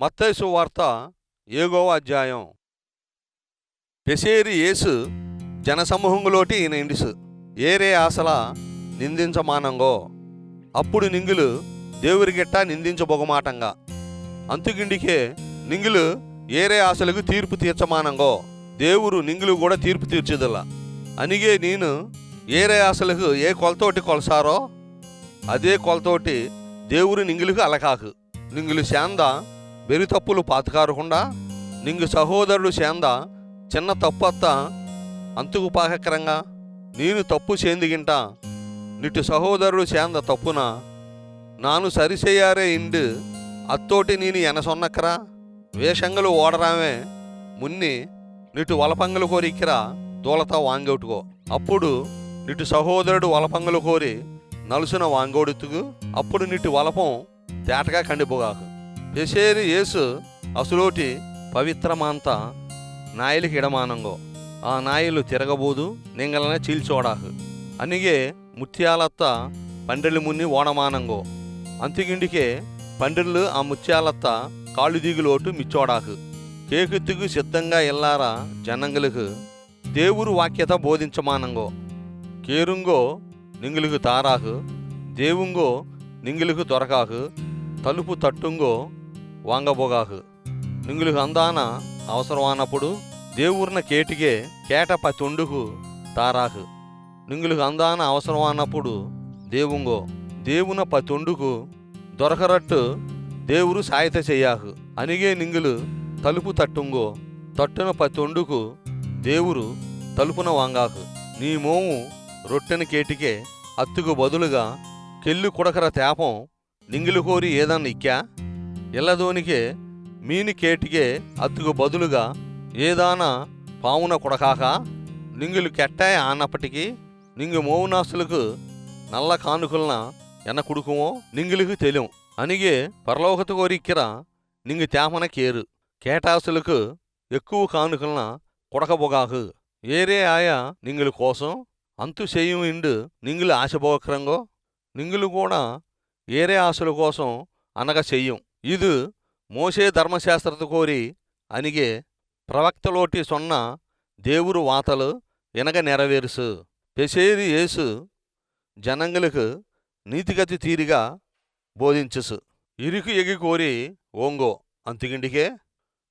మత్తైసు వార్త ఏగో అధ్యాయం. పెసేరి ఏసు జనసమూహంలోటి ఈయన ఇండిసు ఏరే ఆశల నిందించమానంగో. అప్పుడు నింగులు దేవురిగిట్ట నిందించబొగమాటంగా. అంతుగిండికే నింగులు ఏరే ఆశలకు తీర్పు తీర్చమానంగో. దేవుడు నింగులు కూడా తీర్పు తీర్చదల. అనిగే నేను ఏరే ఆశలకు ఏ కొలతోటి కొలసారో అదే కొలతోటి దేవుడు నింగులకు అలకాకు. నింగులు శాంద బెరి తప్పులు పాతకారకుండా నింగు సహోదరుడు చేంద చిన్న తప్పత్త అంతుకు పాకకరంగా నేను తప్పు చేందిగింట నిటు సహోదరుడు చేంద తప్పున నాను సరిసేయారే ఇండు అత్తోటి నేను ఎనసొన్నక్కరా వేషంగలు ఓడరామే మున్ని నిటు వలపంగలు కోరిక్కిరా దూలతా వాంగొట్టుకో అప్పుడు నిటు సహోదరుడు వలపంగలు కోరి నలుసున వాంగోడుతుకు అప్పుడు నిటు వలపం తేటగా కండిపోగాకు. యశేరి యేసు అసులోటి పవిత్రమాంత నాయలికి ఇడమానంగో ఆ నాయలు తిరగబోదు నింగలనే చీల్చోడాకు అనిగే ముత్యాలత్త పండ్రెలు మున్ని ఓడమానంగో అంతిగిండికే పండ్రెళ్ళు ఆ ముత్యాలత్త కాళ్ళు దిగులోటు మిచ్చోడాకు కేకుత్తుకు సిద్ధంగా ఎల్లారా జనంగలకు దేవురు వాక్యత బోధించమానంగో. కేరుంగో నింగులకు తారాకు దేవుంగో నింగులకు దొరకాకు తలుపు తట్టుంగో వాంగబోగాకు నింగులకు అందాన అవసరమానప్పుడు దేవుర్న కేటిగే కేట పతుండుకు తారాహు. నింగులకు అందాన అవసరమానప్పుడు దేవుంగో దేవున పతుండుకు దొరకరట్టు దేవురు సాయత చెయ్యాహు. అనిగే నింగులు తలుపు తట్టుంగో తట్టున పతుండుకు దేవురు తలుపున వాంగాహు. నీ మోము రొట్టెన కేటికే అత్తుకు బదులుగా కెల్లు కుడకర తేపం నింగిలు కోరి ఏదన్నా ఇక్కా? ఎల్లదోనికే మీని కేటికే అత్తుకు బదులుగా ఏదానా పావున కుడకాక నింగులు కెట్టాయ ఆనప్పటికీ నింగు మోవునాస్తులకు నల్ల కానుకలన ఎన కుడుకుమో నింగులకు తెలియం అనిగే పరలోకత కోరిక్కిర నింగు తేమన కేరు కేటాసులకు ఎక్కువ కానుకలన కుడకబొగాకు ఏరే ఆయా నింగుల కోసం అంతు చేయం ఇండు నింగులు ఆశపోకరంగో నింగులు కూడా ఏరే ఆశల కోసం అనగా చెయ్యం ఇది మోసే ధర్మశాస్త్రత కోరి అనిగే ప్రవక్తలోటి సొన్న దేవురు వాతలు ఎనగ నెరవేరుసు. పెసేరి యేసు జనంగులకు నీతిగతి తీరిగా బోధించుసు. ఇరుకు ఎగి కోరి ఓంగో అంతిగిండికే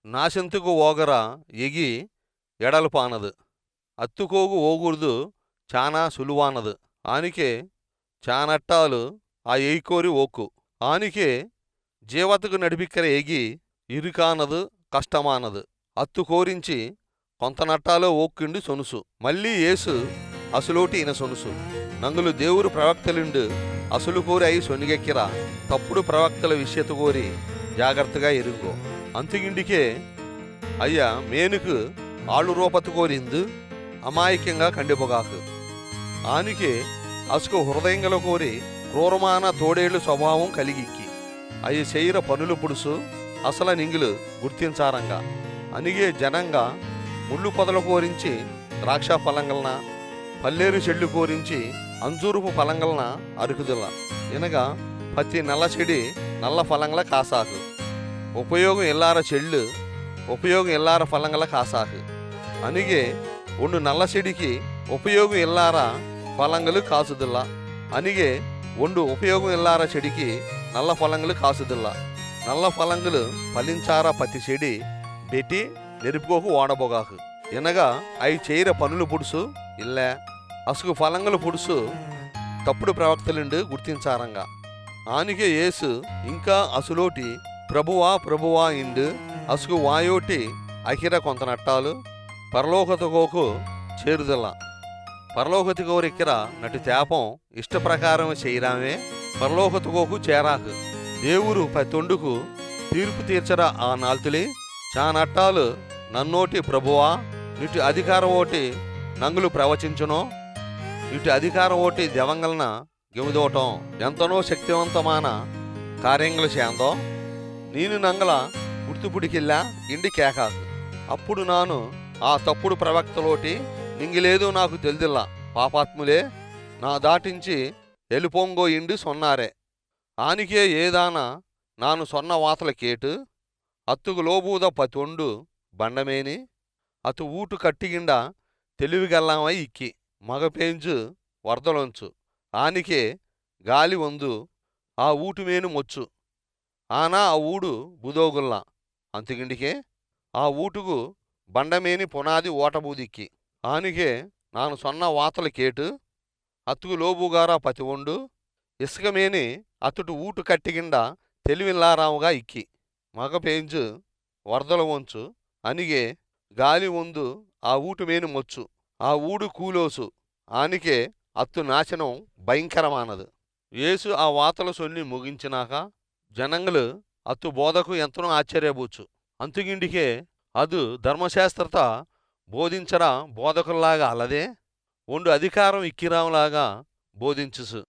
నాశంతుకు ఓగర ఎగి ఎడలపానదు. అత్తుకోగు ఓగురుదు చానా సులువానదు. ఆనికే చానట్టాలు ఆ ఎయికోరి ఓక్కు. ఆనికే జీవతకు నడిపిక్కర ఎగి ఇరుకానదు కష్టమానదు. అత్తు కోరించి కొంత నట్టాలో ఓక్కిండు సొనుసు. మళ్ళీ యేసు అసులోటి ఈయన సొనుసు. నంగులు దేవుడు ప్రవక్తలుండు అసలు కోరి అయి సొనిగెక్కిరా. తప్పుడు ప్రవక్తల విషయత కోరి జాగ్రత్తగా ఎరుగో. అంతిగిండికే అయ్యా మేనుకు ఆళ్ళు రూపత కోరిందు అమాయకంగా కండిపొగాకు. ఆనికే అసుకు హృదయంగల కోరి క్రూరమాన తోడేళ్ళు స్వభావం కలిగిక్కి. అయి శరీర పనులు పుడుసు అసల నింగులు గుర్తించారంగా. అనిగే జనంగా ముళ్ళు పొదలు కోరించి ద్రాక్ష ఫలంగలన పల్లేరు చెళ్ళు కోరించి అంజూరుపు ఫలంగలన అరుకుదల ఇనగా ప్రతి నల్ల చెడి నల్ల ఫలంగల కాసాకు. ఉపయోగం ఎల్లార చెళ్ళు ఉపయోగం ఎల్లార ఫలంగల కాసాకు. అనిగే ఒండు నల్ల చెడికి ఉపయోగం ఎల్లార ఫలంగలు కాసుదిల్ల. అనిగే ఒండు ఉపయోగం ఎల్లార చెడికి నల్ల ఫలంగలు కాసుదిల్ల. నల్ల ఫలంగులు ఫలించారా పత్తి చెడి పెట్టి నెరుపుకోకు ఓడబోగాకు ఎనగా అవి చేయర పనులు పుడుసు ఇల్లే. అసుగు ఫలంగులు పుడుసు తప్పుడు ప్రవక్తలుండి గుర్తించారంగా. ఆనికే యేసు ఇంకా అసులోటి ప్రభువా ప్రభువా ఇండు అసుగు వాయోటి అఖిర కొంత నట్టాలు పరలోకతకోకు చేరుదల పరలోకతి కోరిక్కిర నటు తేపం ఇష్టప్రకారం చేయరామే. పరలోకతకోకు చేరాకు దేవురు తొండుకు తీర్పు తీర్చరా ఆ నాల్తులి? చానట్టాలు నన్నోటి ప్రభువా ఇటు అధికారం ఓటి నంగులు ప్రవచించునో? ఇటు అధికారం ఓటి దెవంగలన గిమిదోటం ఎంతనో శక్తివంతమైన కార్యంగులు చేందో నేను నంగల గుర్తుపుడికిల్లా ఇండి కేకాకు. అప్పుడు నాను ఆ తప్పుడు ప్రవక్తలోటి నింగిలేదు నాకు తెలిదిల్లా. పాపాత్ములే నా దాటించి ఎలుపొంగో ఇండి సొన్నారే. ఆనికే ఏదాన నాను సొన్న వాతల కేటు అత్తుగు లోబూద పతొండు బండమేని అతు ఊటు కట్టిగిండ తెలివిగల్లామై ఇక్కి మగపేంజు వరదలొంచు ఆనికే గాలి వందు ఆ ఊటుమేను మొచ్చు. ఆనా ఆ ఊడు బుదోగుల్లా అంతుగిండికే ఆ ఊటుగు బండమేని పునాది ఓటబూదిక్కి ఆనికే నాను సొన్న వాతల కేటు అతుకు లోబుగారా పతి ఒండు ఇసుకమేని అతుటు ఊటు కట్టిగిండ తెలివిల్లారావుగా ఇక్కి. మగ మగపేంజు వరదల వంచు అనిగే గాలి వందు ఆ ఊటుమేను మొచ్చు. ఆ ఊడు కూలోసు. ఆనికే అత్తు నాశనం భయంకరమానదు. యేసు ఆ వాతల సొన్ని ముగించినాక జనంగులు అత్తు బోధకు ఎంతనో ఆశ్చర్యబూచు అంతుగిండికే అదు ధర్మశాస్త్రత బోధించరా బోధకుల్లాగా అలదే ఒండు అధికారం ఇక్కిరాంలాగా బోధించుసు